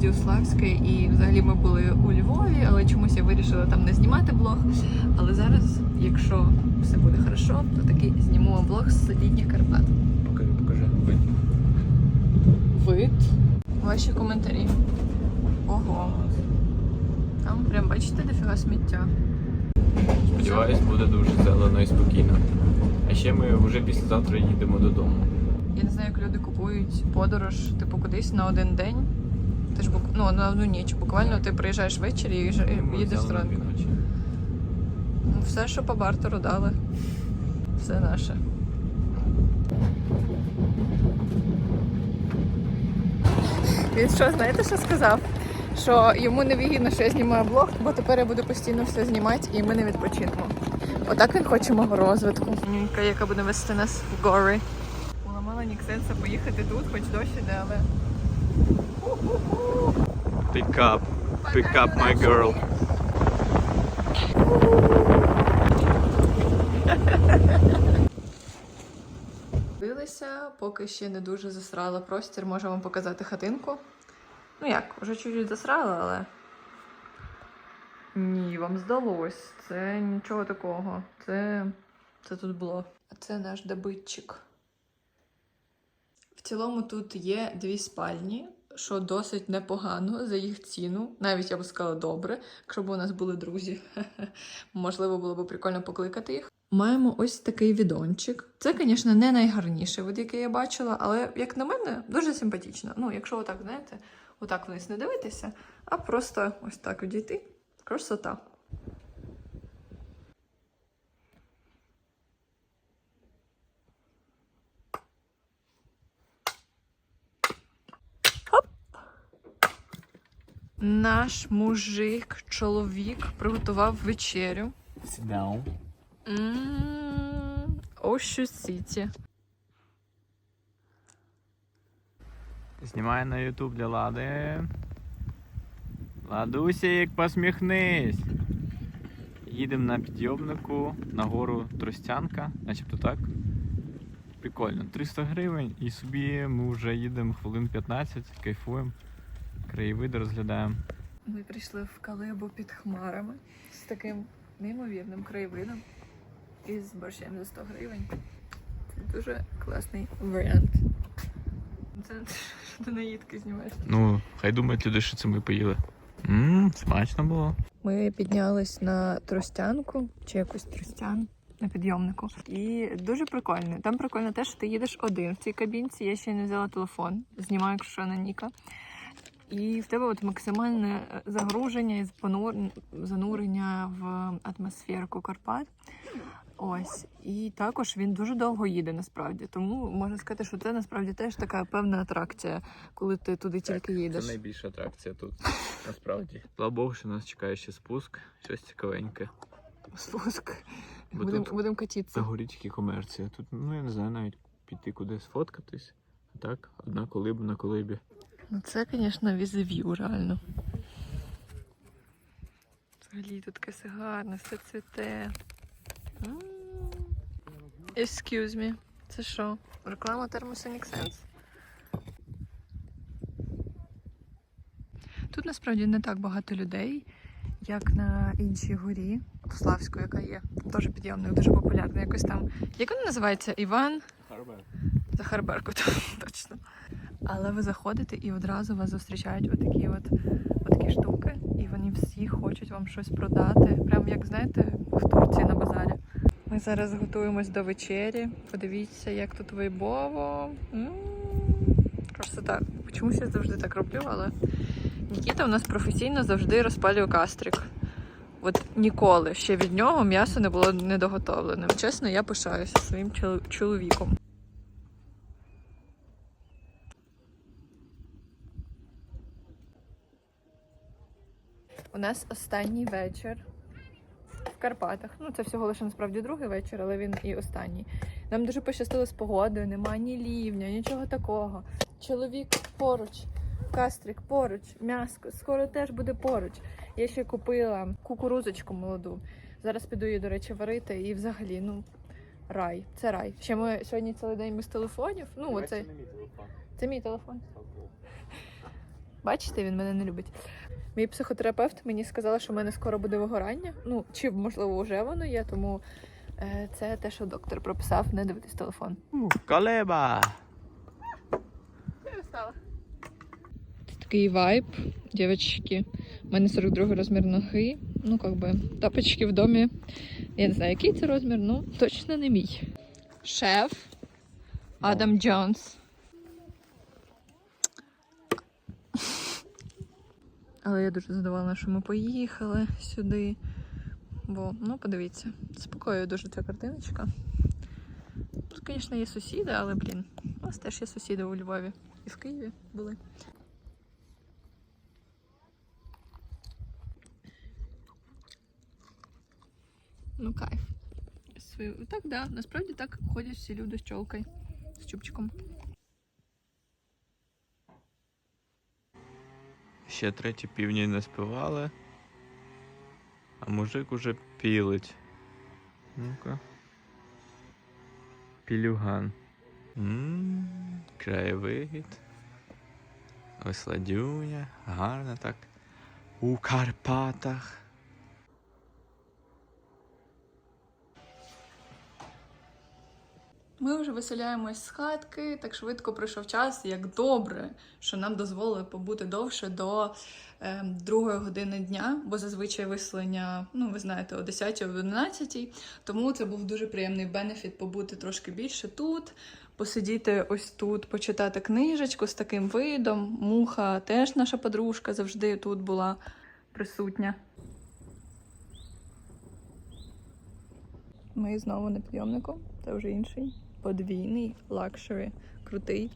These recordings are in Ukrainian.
місті і взагалі ми були у Львові, але чомусь я вирішила там не знімати блог. Але зараз, якщо все буде хорошо, то таки зніму блог з літніх Карпат. Покажи, покажи. Вид. Вид. Ваші коментарі. Ого. Там прям бачите дофіга сміття. Сподіваюсь, буде дуже зелено і спокійно. А ще ми вже післязавтра їдемо додому. Я не знаю, як люди купують подорож, типу, кудись на один день. Ти ж бук... ну, на одну ніч. Буквально ти приїжджаєш ввечері і ж- Ми їдеш зранку. Ну, все, що по бартеру дали. Все наше. Він що, знаєте, що сказав? Що йому не вигідно, що я знімаю блог, бо тепер я буду постійно все знімати і ми не відпочинемо. Отак він хоче мого розвитку. Яка буде вести нас в гори. Поламала Ніксенса поїхати тут, хоч дощ іде, але. Pick up. Pick up my girl. Дивилися, поки ще не дуже засрала простір, можу вам показати хатинку. Ну як, вже чуть-чуть засрала, але. Ні, вам здалось. Це нічого такого. Це, це тут було. А це наш добитчик. В цілому тут є дві спальні, що досить непогано за їх ціну. Навіть я б сказала добре, якщо б у нас були друзі. Можливо, було б прикольно покликати їх. Маємо ось такий відончик. Це, звісно, не найгарніший вид, який я бачила, але, як на мене, дуже симпатично. Ну, якщо отак, знаєте, отак вниз не дивитися, а просто ось так одійти. Красота. Наш мужик, чоловік, приготував вечерю. Ммм, Ощу Сіті. Знімає на YouTube для Лади. Ладусік, посміхнись. Їдемо на підйомнику на гору Тростянка, начебто так. Прикольно, 300 гривень і собі ми вже їдемо хвилин 15, кайфуємо, краєвиди розглядаємо. Ми прийшли в Калибу під хмарами з таким неймовірним краєвидом і з борщем за 100 гривень. Це дуже класний варіант. Це що ти наїдки знімаєш. Ну, хай думають люди, що це ми поїли. Ммм, смачно було. Ми піднялись на тростянку чи якусь тростян на підйомнику. І дуже прикольно. Там прикольно те, що ти їдеш один в цій кабінці. Я ще не взяла телефон, знімаю, якщо на Ніка. І в тебе от максимальне загруження і понур- занурення в атмосферку Карпат. Ось. І також він дуже довго їде насправді. Тому можна сказати, що це насправді теж така певна атракція, коли ти туди тільки їдеш. Це найбільша атракція тут, насправді. Слава Богу, що нас чекає ще спуск, щось цікавеньке. Спуск. Бо Будемо тут будем катитися. Це тільки комерція. Тут, ну я не знаю, навіть піти кудись фоткатись. А так, одна колиба на колибі. Ну це, звісно, візив'ю, реально. Взагалі тут таке все гарне, все цвіте. М. Excuse me. Це що? Реклама термосу Sense? Тут насправді не так багато людей, як на іншій горі, Славську, яка є. Теж підйомник, дуже популярна. Якось там. Як вона називається? Іван? Захар Беркут, точно. Але ви заходите і одразу вас зустрічають отакі от отакі штуки, і вони всі хочуть вам щось продати. Прям як знаєте, в Турції на базарі. Ми зараз готуємось до вечері. Подивіться, як тут вайбово. М, Красота. Чомусь я завжди так роблю, але Нікіта у нас професійно завжди розпалює кастрик. От ніколи ще від нього м'ясо не було недоготовленим. Чесно, я пишаюся своїм чоловіком. У нас останній вечір в Карпатах. Ну, це всього лише насправді другий вечір, але він і останній. Нам дуже пощастило з погодою, нема ні лівня, нічого такого. Чоловік поруч, кастрик поруч, м'яско, скоро теж буде поруч. Я ще купила кукурузочку молоду. Зараз піду її, до речі, варити і взагалі, ну, рай. Це рай. Ще ми сьогодні цілий день без телефонів. Ну, оце, це мій телефон. Бачите, він мене не любить. Мій психотерапевт мені сказала, що в мене скоро буде вигорання. Ну, чи можливо вже воно є, тому е, це те, що доктор прописав, не дивитись телефон. Колеба! Такий вайб, дівчатки. У мене 42 розмір ноги. Ну, как би, тапочки в домі. Я не знаю, який це розмір, ну точно не мій. Шеф Адам Джонс. Але я дуже задоволена, що ми поїхали сюди. Бо, ну, подивіться, спокою дуже ця картиночка. Тут, звісно, є сусіди, але, блін, у нас теж є сусіди у Львові. І в Києві були. Ну, кайф. Так, да, насправді так ходять всі люди з чолкою, з чубчиком. Ще треті півні не співали, а мужик уже пілить. Ну-ка. Пілюган. Ммм, Краєвид. Ось ладюня. Гарно так. У Карпатах. Ми вже виселяємось з хатки, так швидко пройшов час, як добре, що нам дозволили побути довше до е, другої години дня, бо зазвичай виселення, ну ви знаєте, о 10 о 11 Тому це був дуже приємний бенефіт побути трошки більше тут, посидіти ось тут, почитати книжечку з таким видом. Муха теж наша подружка завжди тут була присутня. Ми знову на підйомнику, це вже інший. Подвійний, лакшері, крутий.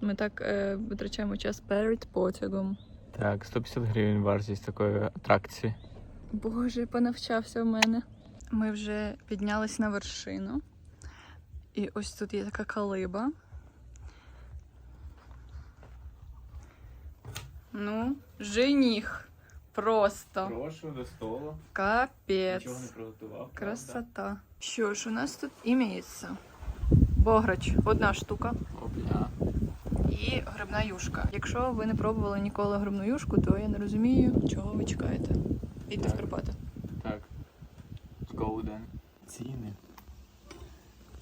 Ми так е, витрачаємо час перед потягом. Так, 150 гривень вартість такої атракції. Боже, понавчався в мене. Ми вже піднялись на вершину. І ось тут є така калиба. Ну, жених. Просто. Прошу до столу. Капець. приготував. Красота. Що ж, у нас тут імеється бограч, одна штука. Опля. І грибна юшка. Якщо ви не пробували ніколи грибну юшку, то я не розумію, чого ви чекаєте. Йдіть в Карпати. Так. Golden. Ціни.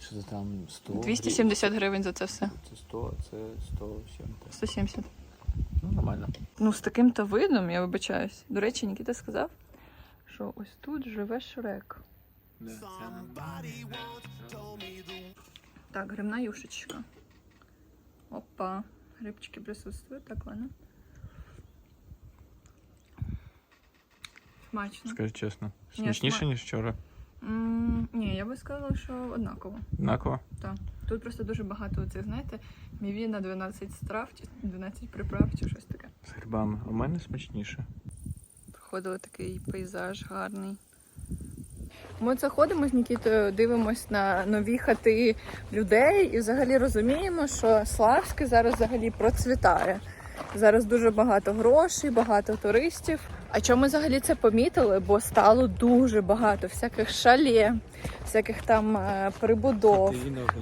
Що це там 100? 270 гривень за це все. Це 100, це 170. 170. Ну, нормально. Ну, з таким-то видом, я вибачаюсь. До речі, Нікіта сказав, що ось тут живе Шрек. Да, Так, грибна юшечка. Опа. Грибчики присутствують, так ладно. Смачно. Скажи чесно. Смачніше, ніж вчора. м ні, я би сказала, що однаково. Однаково. Так. Тут просто дуже багато цих, знаєте, міві на 12 страв, чи 12 приправ, чи щось таке. З грибами. У мене смачніше. Проходили такий пейзаж гарний. Ми це ходимо з Нікітою, дивимось на нові хати людей і взагалі розуміємо, що Славське зараз взагалі процвітає. Зараз дуже багато грошей, багато туристів. А чому взагалі це помітили? Бо стало дуже багато всяких шале, всяких там е, прибудов,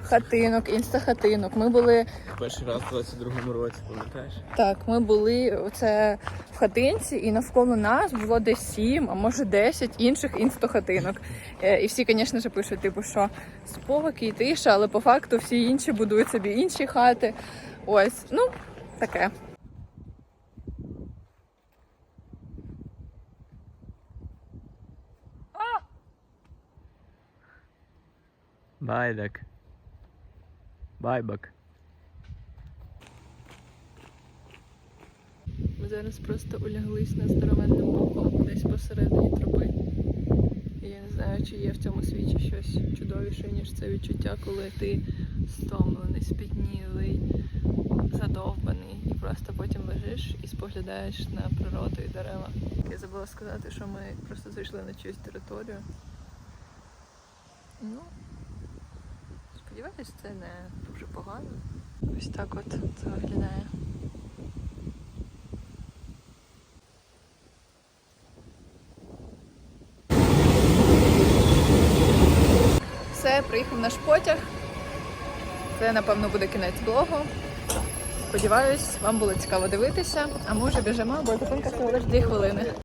хатинок, інстахатинок. Ми були Перший раз у 22-му році, пам'ятаєш? Так, ми були оце в хатинці, і навколо нас було десь сім, а може 10 інших інстохатинок. Е, І всі, звісно ж, пишуть, типу, що спокій, тиша, але по факту всі інші будують собі інші хати. Ось, ну, таке. Байдак. Байбак. Ми зараз просто уляглись на здоровенним боком десь посередині тропи. І я не знаю, чи є в цьому світі щось чудовіше, ніж це відчуття, коли ти стомлений, спітнілий, задовбаний, і просто потім лежиш і споглядаєш на природу і дерева. Я забула сказати, що ми просто зайшли на чиюсь територію. Ну, сподіваюсь, це не дуже погано. Ось так от це виглядає. Все, приїхав наш потяг. Це, напевно, буде кінець блогу. Сподіваюсь, вам було цікаво дивитися. А ми вже біжимо, бо зупинка всього лише 2 хвилини.